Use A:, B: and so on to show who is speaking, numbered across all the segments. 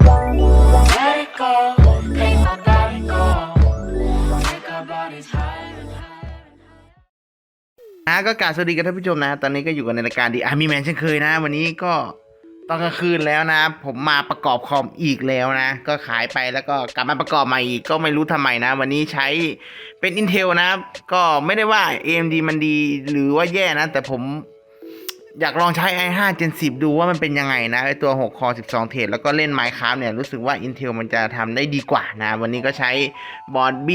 A: Let it go, make my body go. Take our bodies higher and higher.
B: นะก็กราบสวัสดีกันท่านผู้ชมนะ ตอนนี้ก็อยู่กันในรายการดีอาร์มีแมนเช่นเคยนะ วันนี้ก็ตอนกลางคืนแล้วนะ ผมมาประกอบคอมอีกแล้วนะ ก็ขายไปแล้วก็กลับมาประกอบใหม่อีกก็ไม่รู้ทำไมนะ วันนี้ใช้เป็น Intel นะ ก็ไม่ได้ว่า AMD มันดีหรือว่าแย่นะ แต่ผม อยากลองใช้ i5 Gen 10 ดูว่ามันเป็นยังไงนะไอตัว6 core 12 เทรดแล้วก็เล่น Minecraft เนี่ย รู้สึกว่า Intel มันจะทำได้ดีกว่านะ วันนี้ก็ใช้บอร์ด B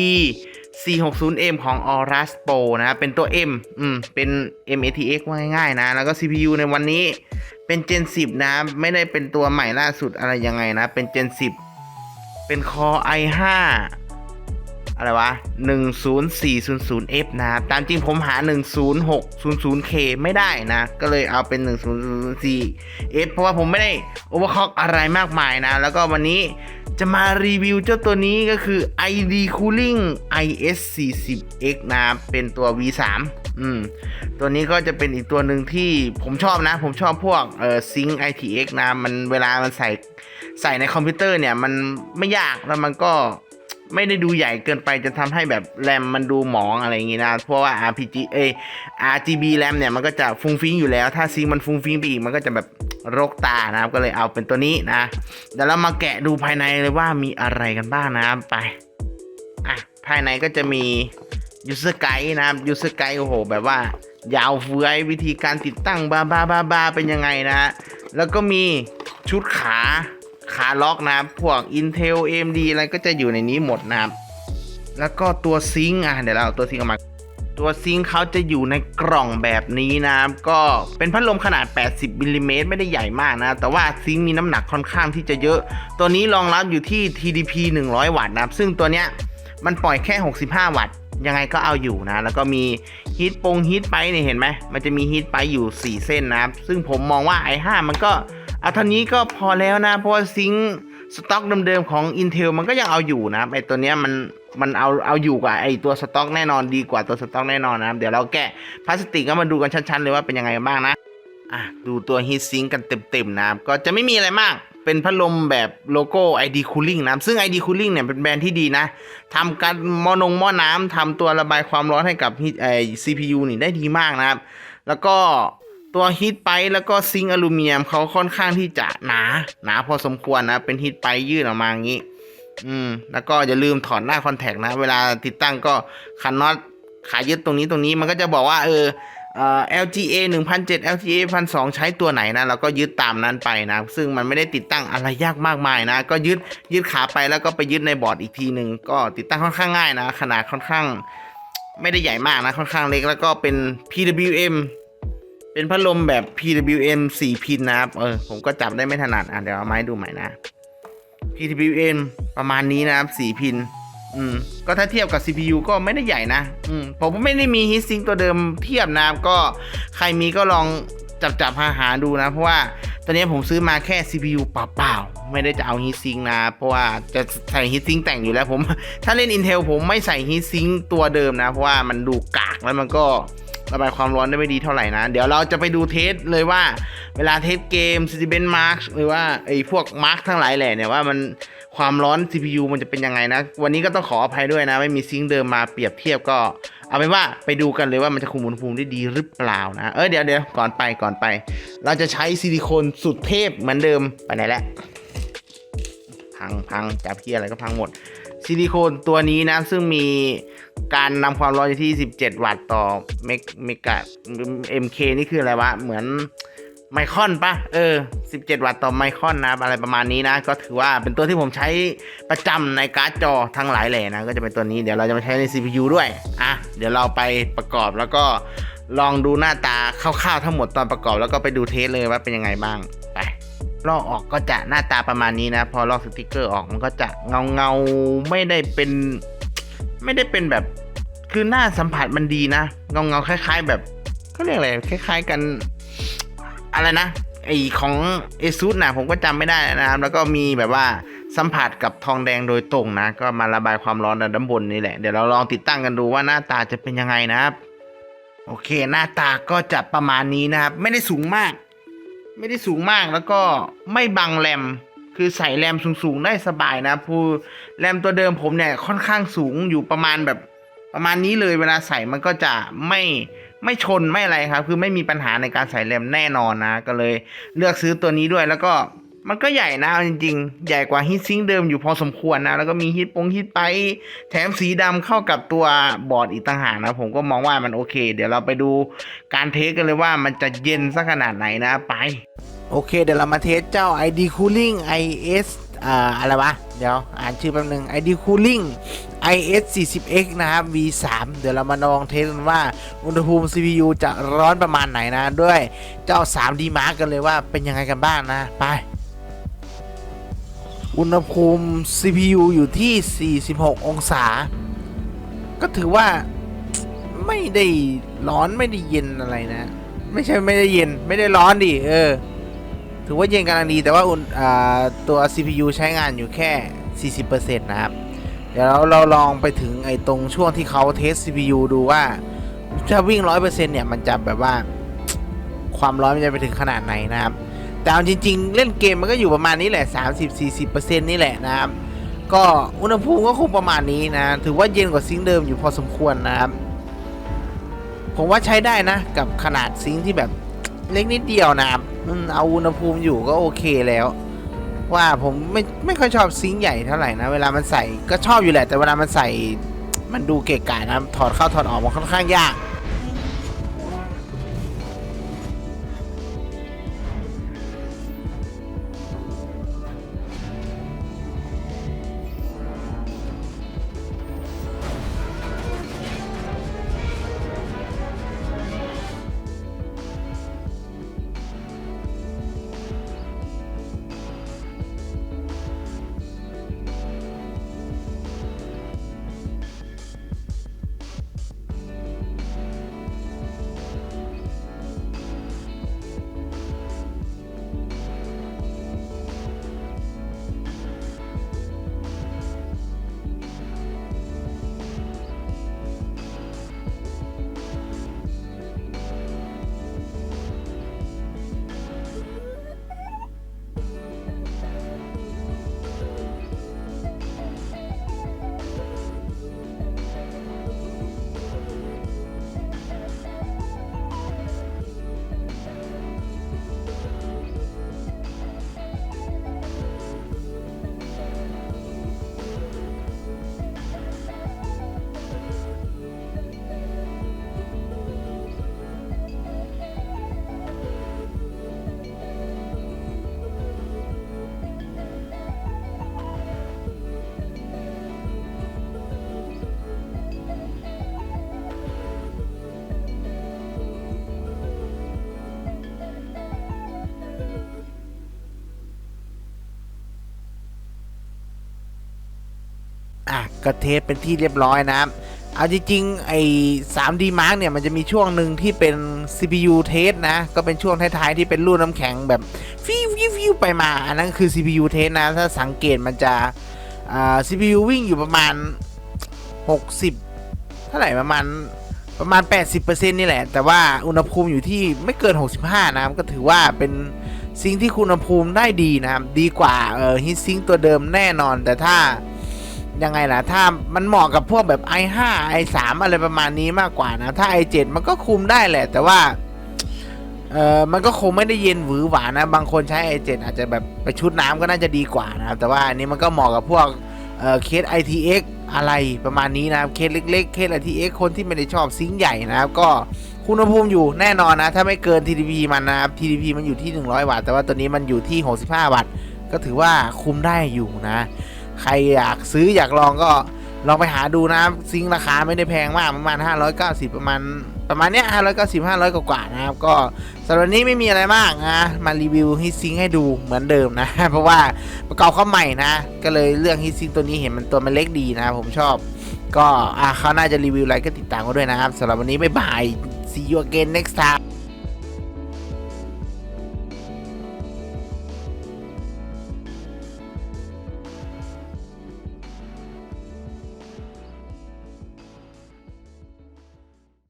B: 460M ของ Aorus Pro นะเป็นตัว M อืม เป็น MATX ว่าง่ายๆนะ แล้วก็ CPU ในวันนี้เป็น Gen 10 นะ ไม่ได้เป็นตัวใหม่ล่าสุดอะไรยังไงนะ เป็น Gen 10 เป็น Core i5 อะไรวะ 10400F นะครับตามจริงผมหา 10600K ไม่ได้นะ ก็เลยเอาเป็น 1004F เพราะว่าผมไม่ได้ overclock อะไรมากมายนะ แล้วก็วันนี้จะมารีวิวเจ้าตัวนี้ก็คือ ID Cooling IS40X นะ เป็นตัว V3 อืม ตัวนี้ก็จะเป็นอีกตัวหนึ่งที่ผมชอบนะ ผมชอบพวกเอ่อ Sync ITX นะ มันเวลามันใส่ใส่ในคอมพิวเตอร์เนี่ย มันไม่ยากแล้วมันก็ ไม่ได้ดูใหญ่เกินไปจะทำให้แบบแรมมันดูหมองอะไรอย่างงี้นะ เพราะว่า RPG เอ RGB แรมเนี่ยมันก็จะฟุ้งฟิ้งอยู่แล้ว ถ้าซิงมันฟุ้งฟิ้งไปอีกมันก็จะแบบรกตานะครับ ก็เลยเอาเป็นตัวนี้นะเดี๋ยวเรามาแกะดูภายในเลยว่ามีอะไรกันบ้างนะครับไปอะภายในก็จะมี user guide นะครับ user guide โอ้โห แบบว่ายาวเฟื้อยวิธีการติดตั้งบาบาบาบาเป็นยังไงนะ แล้วก็มีชุดขา ขาล็อกนะครับ พวก Intel AMD อะไรก็จะอยู่ในนี้หมดนะครับ แล้วก็ตัวซิงค์อะเดี๋ยวเราเอาตัวซิงค์ออกมา ตัวซิงค์เขาจะอยู่ในกล่องแบบนี้นะครับ ก็เป็นพัดลมขนาด 80มิลลิเมตรไม่ได้ใหญ่มากนะ แต่ว่าซิงค์มีน้ำหนักค่อนข้างที่จะเยอะ ตัวนี้รองรับอยู่ที่ TDP 100 วัตต์นะครับ ซึ่งตัวเนี้ยมันปล่อยแค่ 65 วัตต์ยังไงก็เอาอยู่นะ แล้วก็มีฮีทปงฮีทไปเนี่ยเห็นไหมมันจะมีฮีทไปอยู่ 4 เส้นนะครับ ซึ่งผมมองว่า i5 มันก็ อาเท่านี้ก็พอแล้วนะ เพราะว่าซิงค์สต็อกเดิมๆของ Intel มันก็ยังเอาอยู่นะครับไอตัวเนี้ยมันมันเอาเอาอยู่กว่าไอตัวสต็อกแน่นอนดีกว่าตัวสต็อกแน่นอนนะครับเดี๋ยวเราแกะพลาสติกก็มาดูกันชัดๆเลยว่าเป็นยังไงบ้างนะอะดูตัวฮีทซิงกันเต็มๆนะครับก็จะไม่มีอะไรมากเป็นพัดลมแบบโลโก้ ID Cooling นะ ซึ่ง ID Cooling เนี่ยเป็นแบรนด์ที่ดีนะทำการมอนงหม้อน้ำทำตัวระบายความร้อนให้กับไอ CPU นี่ได้ดีมากนะครับ แล้วก็ ตัวฮีทไปแล้วก็ซิงอลูมิเนียมเขาค่อนข้างที่จะหนา หนาพอสมควรนะ เป็นฮีทไปยื่นออกมาอย่างนี้ อืม แล้วก็อย่าลืมถอดหน้าคอนแทคนะ เวลาติดตั้งก็คันน็อตขายึดตรงนี้ตรงนี้มันก็จะบอกว่าเออเอ่อ LGA 1007 LGA 1002 ใช้ตัวไหนนะเราก็ยึดตามนั้นไปนะ ซึ่งมันไม่ได้ติดตั้งอะไรยากมากมายนะ ก็ยึดยึดขาไปแล้วก็ไปยึดในบอร์ดอีกทีหนึ่งก็ติดตั้งค่อนข้างง่ายนะ ขนาดค่อนข้าง ไม่ได้ใหญ่มากนะค่อนข้างเล็กแล้วก็เป็น PWM เป็นพัดลมแบบ PWM 4 พินนะครับ เออ ผมก็จับได้ไม่ถนัด อะ เดี๋ยวเอาไม้ดูใหม่นะ PWM ประมาณนี้นะครับ 4 พิน อืม ก็ถ้าเทียบกับ CPU ก็ไม่ได้ใหญ่นะ อืม ผมไม่ได้มีฮีทซิงตัวเดิมเทียบนะครับ ก็ใครมีก็ลองจับจับหาหาดูนะ เพราะว่าตอนนี้ผมซื้อมาแค่ CPU เปล่าๆ ไม่ได้จะเอาฮีทซิงนะ เพราะว่าจะใส่ฮีทซิงแต่งอยู่แล้วผม ถ้าเล่น Intel ผมไม่ใส่ฮีทซิงตัวเดิมนะ เพราะว่ามันดูกากแล้วมันก็ ระบายความร้อนได้ไม่ดีเท่าไหร่นะ เดี๋ยวเราจะไปดูเทสเลยว่า เวลาเทสเกม c i t y b e n c h Mark หรือว่าไอ้พวก Mark ทั้งหลายแหล่เนี่ยว่ามันความร้อน CPU มันจะเป็นยังไงนะ วันนี้ก็ต้องขออภัยด้วยนะ ไม่มีซิงค์เดิมมาเปรียบเทียบก็ เอาเป็นว่าไปดูกันเลยว่ามันจะคุมอุณหภูมิได้ดีหรือเปล่านะ เออเดี๋ยวเดี๋ยวก่อนไปก่อนไป เราจะใช้ซิลิโคนสุดเทพเหมือนเดิมไปไหนแล้วพังพังจับเพี้ยอะไรก็พังหมดซิลิโคนตัวนี้นะซึ่งมี การนำความร้อนอยู่ที่ 17 วัตต์ต่อเมกเมกะ MK นี่คืออะไรวะ เหมือนไมครอนปะเออ 17 วัตต์ต่อไมครอนนะ อะไรประมาณนี้นะ ก็ถือว่าเป็นตัวที่ผมใช้ประจำในการ์ดจอทั้งหลายแหล่นะ ก็จะเป็นตัวนี้ เดี๋ยวเราจะมาใช้ใน CPU ด้วย อะ เดี๋ยวเราไปประกอบแล้วก็ลองดูหน้าตาคร่าวๆทั้งหมดตอนประกอบแล้วก็ไปดูเทสเลยว่าเป็นยังไงบ้าง ไปลอกออกก็จะหน้าตาประมาณนี้นะ พอลอกสติกเกอร์ออกมันก็จะเงาเงาๆไม่ได้เป็น ไม่ได้เป็นแบบคือหน้าสัมผัสมันดีนะเงาเงาคล้าย ๆ แบบเขาเรียกอะไรคล้าย ๆกัน อะไรนะไอของเอซุสนะผมก็จำไม่ได้นะครับ แล้วก็มีแบบว่าสัมผัสกับทองแดงโดยตรงนะ ก็มาระบายความร้อนด้านบนนี่แหละ เดี๋ยวเราลองติดตั้งกันดูว่าหน้าตาจะเป็นยังไงนะครับ โอเค หน้าตาก็จะประมาณนี้นะครับ ไม่ได้สูงมาก ไม่ได้สูงมากแล้วก็ไม่บังแรม คือใส่แรมสูงๆได้สบายนะผู้แรมตัวเดิมผมเนี่ยค่อนข้างสูงอยู่ประมาณแบบประมาณนี้เลยเวลาใส่มันก็จะไม่ไม่ชนไม่อะไรครับ คือไม่มีปัญหาในการใส่แรมแน่นอนนะ ก็เลยเลือกซื้อตัวนี้ด้วยแล้วก็มันก็ใหญ่นะจริงๆ ใหญ่กว่าฮิตซิงเดิมอยู่พอสมควรนะ แล้วก็มีฮิตปงฮิตไป แถมสีดำเข้ากับตัวบอร์ดอีกต่างหากนะ ผมก็มองว่ามันโอเค เดี๋ยวเราไปดูการเทสกันเลยว่ามันจะเย็นสักขนาดไหนนะไป โอเค เดี๋ยวเรามาเทสเจ้า ID Cooling IS อ่าอะไรวะ เดี๋ยวอ่านชื่อแป๊บนึง ID Cooling IS 40X นะครับ V3 เดี๋ยวเรามาลองเทสกันว่า อุณหภูมิ CPU จะร้อนประมาณไหนนะ ด้วยเจ้า 3D Mark กันเลยว่าเป็นยังไงกันบ้างนะ ไป อุณหภูมิ CPU อยู่ที่ 46 องศา ก็ถือว่าไม่ได้ร้อนไม่ได้เย็นอะไรนะ ไม่ใช่ไม่ได้เย็นไม่ได้ร้อนดิเออ ถือว่าเย็นกำลังดีแต่ว่าอุณอ่าตัว CPU ใช้งานอยู่แค่ 40%นะครับ เดี๋ยวเราเราลองไปถึงไอ้ตรงช่วงที่เขาเทส CPU ดูว่าถ้าวิ่ง 100%เนี่ย มันจะแบบว่าความร้อนมันจะไปถึงขนาดไหนนะครับ แต่เอาจริง ๆ เล่นเกมมันก็อยู่ประมาณนี้แหละ 30-40%นี่แหละนะครับ ก็อุณหภูมิก็คงประมาณนี้นะ ถือว่าเย็นกว่าซิงค์เดิมอยู่พอสมควรนะครับ ผมว่าใช้ได้นะ กับขนาดซิงค์ที่แบบเล็กนิดเดียวนะครับ เอาอุณหภูมิอยู่ก็โอเคแล้ว ว่าผมไม่ไม่ค่อยชอบซิงใหญ่เท่าไหร่นะ เวลามันใส่ก็ชอบอยู่แหละ แต่เวลามันใส่มันดูเกะกะนะถอดเข้าถอดออกมันค่อนข้างยาก ก็เทสเป็นที่เรียบร้อยนะเอาจริงๆไอ้ 3D Mark เนี่ยมันจะมีช่วงหนึ่งที่เป็น CPU เทสนะ ก็เป็นช่วงท้ายๆที่เป็นรูน้ำแข็งแบบฟิวฟิวฟิวไปมา อันนั้นคือ CPU เทสนะ ถ้าสังเกตมันจะอ่า CPU วิ่งอยู่ประมาณ 60 เท่าไหร่ประมาณประมาณ 80%นี่แหละ แต่ว่าอุณหภูมิอยู่ที่ไม่เกิน 65 นะก็ถือว่าเป็นซิงที่คุณอุณหภูมิได้ดีนะครับ ดีกว่าเออฮิตซิงตัวเดิมแน่นอนแต่ถ้า ยังไงล่ะ ถ้ามันเหมาะกับพวกแบบ i5 i3 อะไรประมาณนี้มากกว่านะ ถ้า i7 มันก็คุมได้แหละ แต่ว่าเออมันก็คงไม่ได้เย็นหวือหวานะ บางคนใช้ i7 อาจจะแบบไปชุดน้ำก็น่าจะดีกว่านะครับ แต่ว่าอันนี้มันก็เหมาะกับพวกเออเคส ITX อะไรประมาณนี้นะครับ เคสเล็กๆ เคส ITX คนที่ไม่ได้ชอบซิงใหญ่นะครับ ก็คุณอุณหภูมิอยู่แน่นอนนะ ถ้าไม่เกิน TDP มันนะครับ TDP มันอยู่ที่ 100 วัตต์ แต่ว่าตัวนี้มันอยู่ที่ 65 วัตต์ ก็ถือว่าคุมได้อยู่นะ ใครอยากซื้ออยากลองก็ลองไปหาดูนะซิงราคาไม่ได้แพงมากประมาณ 590 ประมาณประมาณเนี้ย590 500 กว่าๆนะครับ ก็สำหรับนี้ไม่มีอะไรมากนะมารีวิวฮิตซิงให้ดูเหมือนเดิมนะ เพราะว่าประกอบเข้าใหม่นะ ก็เลยเลือกฮิตซิงตัวนี้เห็นมันตัวมันเล็กดีนะ ผมชอบ ก็อะเขาน่าจะรีวิวอะไรก็ติดตามกันด้วยนะครับสำหรับวันนี้บ๊ายบาย see you again next time